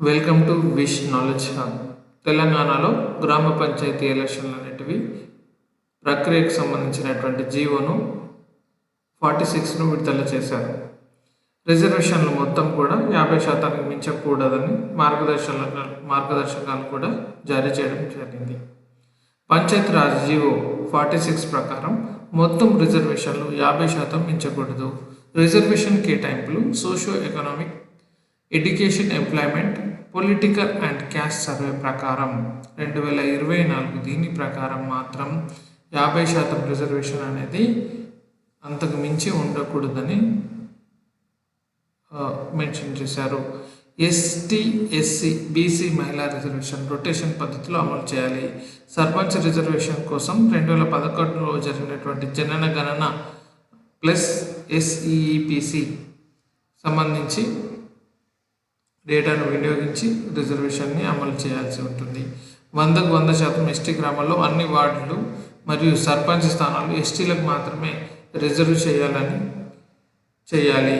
Welcome to Wish knowledge hub తెలంగాణలో గ్రామ పంచాయతీ ఎలక్షన్లు అనేటివి ప్రక్రియకు సంబంధించినటువంటి జీవోను ఫార్టీ సిక్స్ను విడుదల చేశారు. రిజర్వేషన్లు మొత్తం కూడా యాభై శాతానికి మించకూడదని మార్గదర్శకాలు మార్గదర్శకాలు కూడా జారీ చేయడం జరిగింది. Panchayat Raj GO forty six ప్రకారం మొత్తం రిజర్వేషన్లు యాభై శాతం మించకూడదు. రిజర్వేషన్ కేటాయింపులు socio economic education employment political and caste survey ప్రకారం రెండు వేల ఇరవై నాలుగు దీని ప్రకారం మాత్రం యాభై శాతం రిజర్వేషన్ అనేది అంతకు మించి ఉండకూడదని మెన్షన్ చేశారు. ఎస్టీ ఎస్సీ బీసీ మహిళా రిజర్వేషన్ రొటేషన్ పద్ధతిలో అమలు చేయాలి. సర్పంచ్ రిజర్వేషన్ కోసం రెండు వేల పదకొండులో జరిగినటువంటి జనన గణన ప్లస్ ఎస్ఈఈపిసి సంబంధించి డేటాను వినియోగించి రిజర్వేషన్ని అమలు చేయాల్సి ఉంటుంది. వందకు వంద శాతం ఎస్టీ గ్రామాల్లో అన్ని వార్డులు మరియు సర్పంచ్ స్థానాలు ఎస్టీలకు మాత్రమే రిజర్వ్ చేయాలని చేయాలి.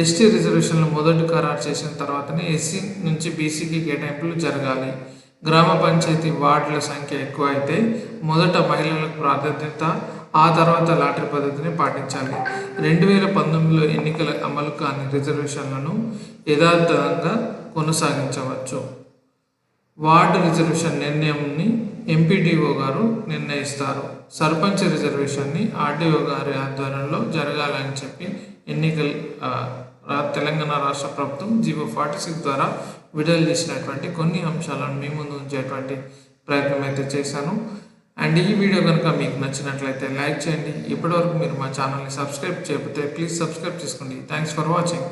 ఎస్టీ రిజర్వేషన్లు మొదటి ఖరారు చేసిన తర్వాతనే ఎస్సీ నుంచి బీసీకి కేటాయింపులు జరగాలి. గ్రామ పంచాయతీ వార్డుల సంఖ్య ఎక్కువ అయితే మొదట మహిళలకు ప్రాధాన్యత ఆ తర్వాత లాటరీ పద్ధతిని పాటించాలి. రెండు వేల పంతొమ్మిదిలో ఎన్నికల అమలు కాని రిజర్వేషన్లను యథార్థంగా కొనసాగించవచ్చు. వార్డు రిజర్వేషన్ నిర్ణయంని ఎంపీడీఓ గారు నిర్ణయిస్తారు. సర్పంచ్ రిజర్వేషన్ని ఆర్డీఓ గారి ఆధ్వర్యంలో జరగాలని చెప్పి ఎన్నికల తెలంగాణ రాష్ట్ర ప్రభుత్వం జీవో ఫార్టీ సిక్స్ ద్వారా విడుదల చేసినటువంటి కొన్ని అంశాలను మీ ముందు ఉంచేటువంటి ప్రయత్నం అయితే చేశాను. అండ్ ఈ వీడియో కనుక మీకు నచ్చినట్లయితే లైక్ చేయండి. ఇప్పటివరకు మీరు మా ఛానల్ని సబ్స్క్రైబ్ చేయకపోతే ప్లీజ్ సబ్స్క్రైబ్ చేసుకోండి. Thanks for watching